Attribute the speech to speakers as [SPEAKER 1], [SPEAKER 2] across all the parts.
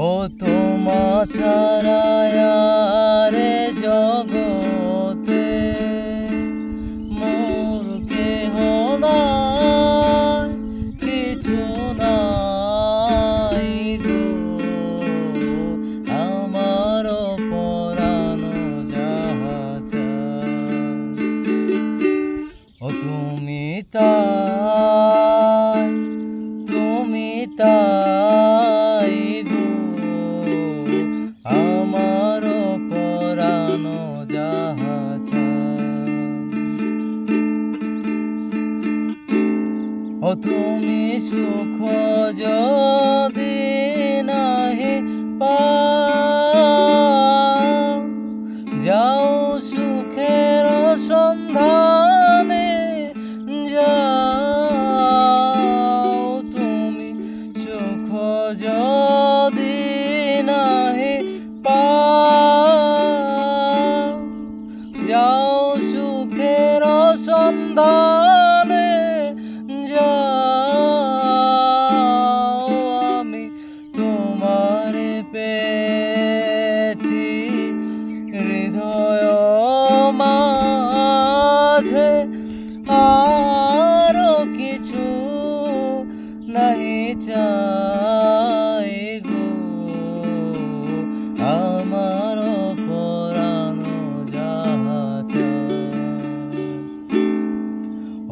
[SPEAKER 1] ও তোমা ছাড়া রে জগতে মোর কেহ কিছু নাই গো। আমার পরানো যাহা ও তুমি তাই আমার পরানো যাহা ও তুমি সুখ যদি নাহি পাও। সন্ধানে যাও আমি তোমার পেয়েছি হৃদয় মাঝে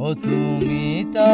[SPEAKER 1] ও তুমি তা